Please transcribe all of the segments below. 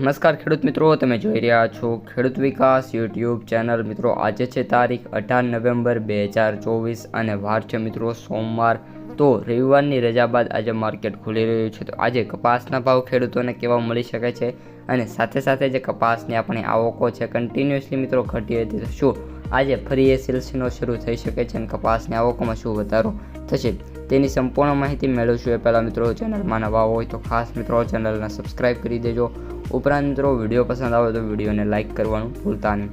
નમસ્કાર ખેડૂત મિત્રો, તમે જોઈ રહ્યા છો ખેડૂત વિકાસ યુટ્યુબ ચેનલ. મિત્રો, આજે છે તારીખ અઢાર નવેમ્બર બે હજાર ચોવીસ અને વાર છે મિત્રો સોમવાર. તો રવિવારની રજા બાદ આજે માર્કેટ ખુલી રહ્યું છે. તો આજે કપાસના ભાવ ખેડૂતોને કેવા મળી શકે છે અને સાથે સાથે જે કપાસની આપણી આવકો છે કન્ટિન્યુઅસલી મિત્રો ઘટી હતી તો શું? આજે ફરી એ સિલસિલો શરૂ થઈ શકે છે અને કપાસની આવકોમાં શું વધારો થશે? તેની સંપૂર્ણ માહિતી મેળવશું એ પહેલાં મિત્રો ચેનલમાં નવા હોય તો ખાસ મિત્રો ચેનલને સબસ્ક્રાઈબ કરી દેજો. ઉપરાંત મિત્રો વીડિયો પસંદ આવે તો વિડીયોને લાઇક કરવાનું ભૂલતા નહીં.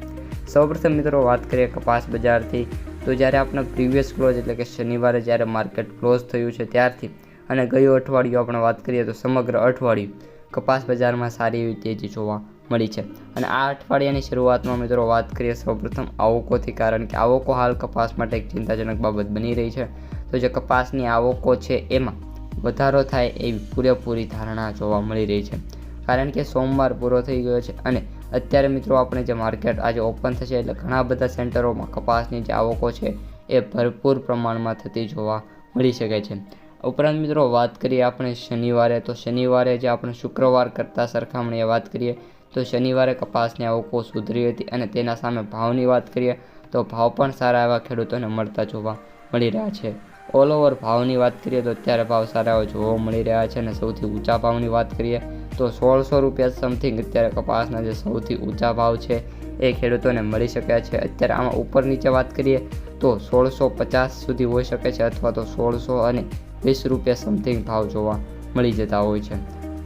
સૌપ્રથમ મિત્રો વાત કરીએ કપાસ બજારથી. તો જ્યારે આપણે પ્રીવિયસ ક્લોઝ એટલે કે શનિવારે જ્યારે માર્કેટ ક્લોઝ થયું છે ત્યારથી અને ગયું અઠવાડિયું આપણે વાત કરીએ તો સમગ્ર અઠવાડિયું કપાસ બજારમાં સારી એવી તેજી જોવા મળી છે. અને આ અઠવાડિયાની શરૂઆતમાં મિત્રો વાત કરીએ સૌપ્રથમ આવકોથી કારણ કે આવકો હાલ કપાસ માટે એક ચિંતાજનક બાબત બની રહી છે. તો જે કપાસની આવકો છે એમાં વધારો થાય એવી પૂરેપૂરી ધારણા જોવા મળી રહી છે. કારણ કે સોમવાર પૂરો થઈ ગયો છે અને અત્યારે મિત્રો આપણે જે માર્કેટ આજે ઓપન થશે એટલે ઘણા બધા સેન્ટરોમાં કપાસની જે આવકો છે એ ભરપૂર પ્રમાણમાં થતી જોવા મળી શકે છે. ઉપરાંત મિત્રો વાત કરીએ આપણે શનિવારે, તો શનિવારે જે આપણે શુક્રવાર કરતાં સરખામણીએ વાત કરીએ તો શનિવારે કપાસની આવકો સુધરી હતી અને તેના સામે ભાવની વાત કરીએ તો ભાવ પણ સારા એવા ખેડૂતોને મળતા જોવા મળી રહ્યા છે. ઓલ ઓવર ભાવની વાત કરીએ તો અત્યારે ભાવ સારા જોવા મળી રહ્યા છે અને સૌથી ઊંચા ભાવની વાત કરીએ તો સોળસો રૂપિયા સમથિંગ અત્યારે કપાસના જે સૌથી ઊંચા ભાવ છે એ ખેડૂતોને મળી શક્યા છે. અત્યારે આમાં ઉપર નીચે વાત કરીએ તો સોળસો પચાસ સુધી હોઈ શકે છે અથવા તો સોળસો અને વીસ રૂપિયા સમથિંગ ભાવ જોવા મળી જતા હોય છે.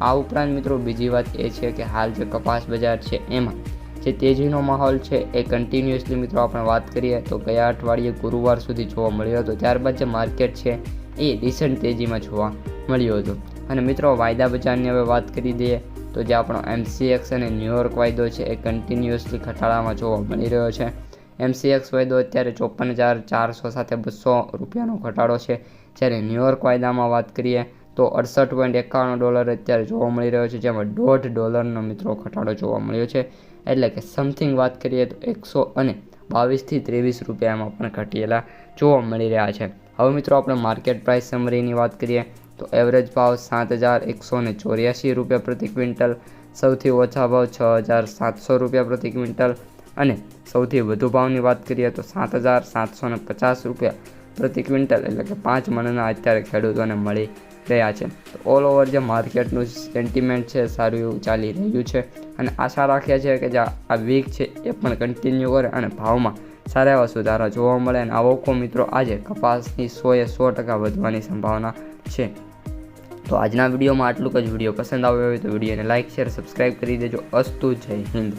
આ ઉપરાંત મિત્રો બીજી વાત એ છે કે હાલ જે કપાસ બજાર છે એમાં જે તેજીનો માહોલ છે એ કન્ટિન્યુઅસલી મિત્રો આપણે વાત કરીએ તો ગયા અઠવાડિયે ગુરુવાર સુધી જોવા મળ્યો હતો. ત્યારબાદ જે માર્કેટ છે એ રિસન્ટ તેજીમાં જોવા મળ્યું હતું. અને મિત્રો વાયદા બજારની હવે વાત કરી દઈએ તો જે આપણો એમસીએક્સ અને ન્યુયોર્ક વાયદો છે એ કન્ટિન્યુઅસલી ઘટાડામાં જોવા મળી રહ્યો છે. એમસીએક્સ વાયદો અત્યારે ચોપન હજાર ચારસો સાથે બસો રૂપિયાનો ઘટાડો છે. જ્યારે ન્યુયોર્ક વાયદામાં વાત કરીએ તો અડસઠ પોઈન્ટ એકાણું ડોલર અત્યારે જોવા મળી રહ્યો છે. જેમાં દોઢ ડોલરનો મિત્રો ઘટાડો જોવા મળ્યો છે. એટલે કે સમથિંગ વાત કરીએ તો એકસો અને બાવીસથી ત્રેવીસ રૂપિયામાં પણ ઘટેલા જોવા મળી રહ્યા છે. હવે મિત્રો આપણે માર્કેટ પ્રાઇસ સમરીની વાત કરીએ તો એવરેજ ભાવ સાત હજાર એકસો ને ચોર્યાસી રૂપિયા પ્રતિ ક્વિન્ટલ, સૌથી ઓછા ભાવ છ હજાર સાતસો રૂપિયા પ્રતિ ક્વિન્ટલ અને સૌથી વધુ ભાવની વાત કરીએ તો સાત હજાર સાતસો ને પચાસ રૂપિયા પ્રતિ ક્વિન્ટલ એટલે કે પાંચ મણના અત્યારે ખેડૂતોને મળી રહ્યા છે. તો ઓલ ઓવર જે માર્કેટનું સેન્ટિમેન્ટ છે, સારું એવું ચાલી રહ્યું છે. અને આશા રાખીએ છીએ કે જે આ વીક છે એ પણ કન્ટિન્યુ કરે અને ભાવમાં સારા એવા સુધારા જોવા મળે અને આવકો મિત્રો આજે કપાસની સોએ સો ટકા વધવાની સંભાવના છે. તો આજના વિડીયોમાં આટલું જ. વીડિયો પસંદ આવ્યો હોય તો વિડીયોને લાઇક શેર સબસ્ક્રાઈબ કરી દેજો. અસ્તુ જય હિન્દ.